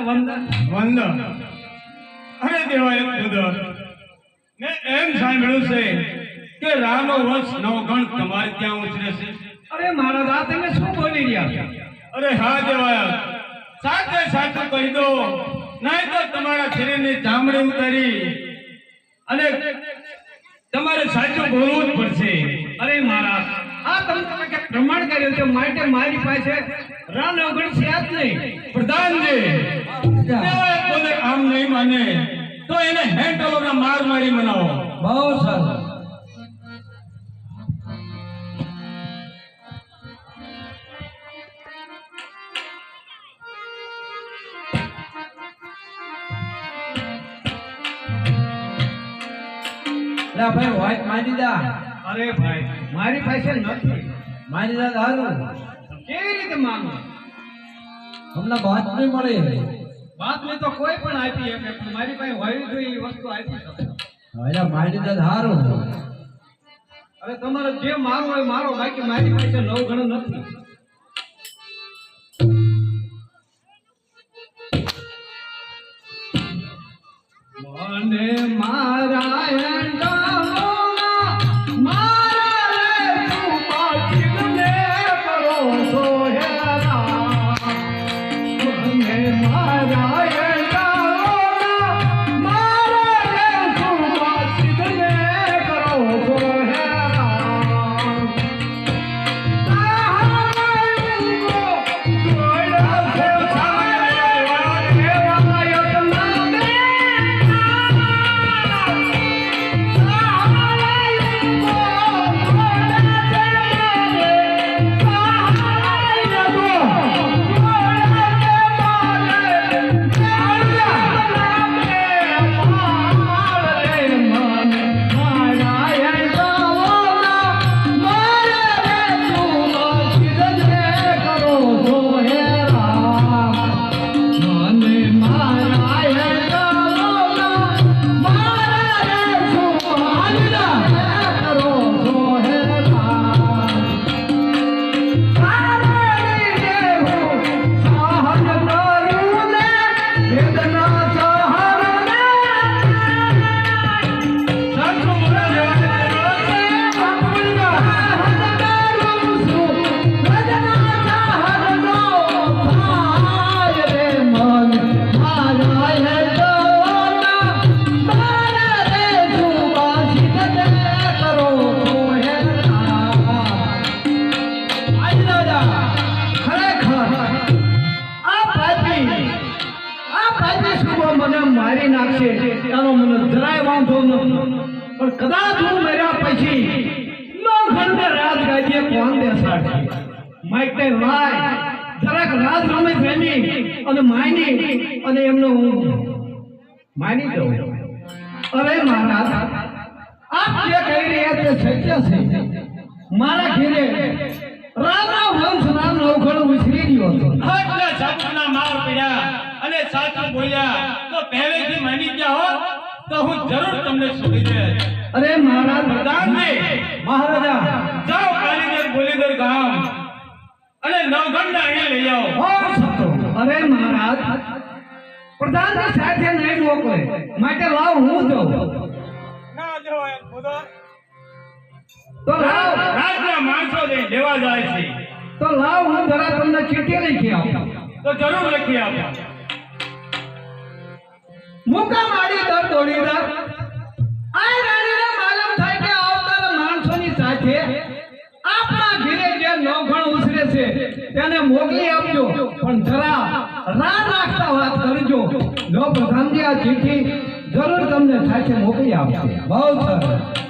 વંદન. વંદન. અરે દેવાય ખુદા મેં એમ સાંભળ્યું છે કે રાનો વંશ નવગણ તમારે ત્યાં ઉછરે છે? અરે મહારાજ આ તમે શું બોલી રહ્યા અરે હા દેવાયા સાચે સાચું કહી દો. નહીં તો તમારા શરીરની ચામડી ઉતારી અને તમારે સાચું બોલવું જ પડશે. અરે મહારાજ આ તમે તમે પ્રમાણ કર્યું છે માટે મારી પાસે રણ અવગણ છે નહીં પ્રધાનજી આમ નહીં માને, તો એને હેન્ડલોના માર મારી મનાવો. બહુ સારું. ભાઈ વાત માની દા અરે ભાઈ મારી પાસે નથી. મારી દા દારૂ કેવી રીતે માનું? તમને વાત નહીં મળે. બાતમી તો કોઈ પણ આપી શકે પણ મારી પાસે હોય જોઈએ એ વસ્તુ આપી શકે. હવે તમારે જે મારો હોય મારો બાકી મારી પાસે નવ ગણું નથી. મને મારા મને મારી નાખશે. એનો મને જરાય વાંધો નથી પણ કદાચ હું મર્યા પછી નો ઘરને રાજ ગાજીએ કોણ બેસાડશે ને લાય. જરાક રાજ રમે પ્રેમી અને માયની અને એમનો હું માની દઉં. અરે મહારાજ, આપ જે કહી રહ્યા તે સત્ય છે. મારા ઘેરે રામા વંશ નામ અવઘડ ઉછરી ગયો હતો આટલા સાચુના માર પડ્યા અને સાચું બોલ્યા. તો પહેલેથી માની ગયા હો તો હું જરૂર તમને છોડી દે અરે મહારાજ પ્રધાનજી મહારાજા. જાઓ કાલીદર બોલીદર ગામ અને નવગણના અહીંયા લઈ આવો. હો સતો. અરે મહારાજ પ્રધાનજી સાથે નહીં મોકલે માટે લાવ હું જાઉં. ના જવાય ખુદા તો લાવ. રાજના માણસો જે લેવા જાય છે. તો લાવ હું જરા તમને ચીઠી લખી આવું તો જરૂર લખી આપો. મુકા મારી દર દોડી સાથે આપણા ઘરે જે નવઘણ ઉછરે છે, તેને મોકલી આપજો. પણ જરા રા રાખતા વાત કરજો. જો પ્રધાનજી ચીઠી જરૂર તમને સાથે મોકલી આપજો. બહુ સરસ.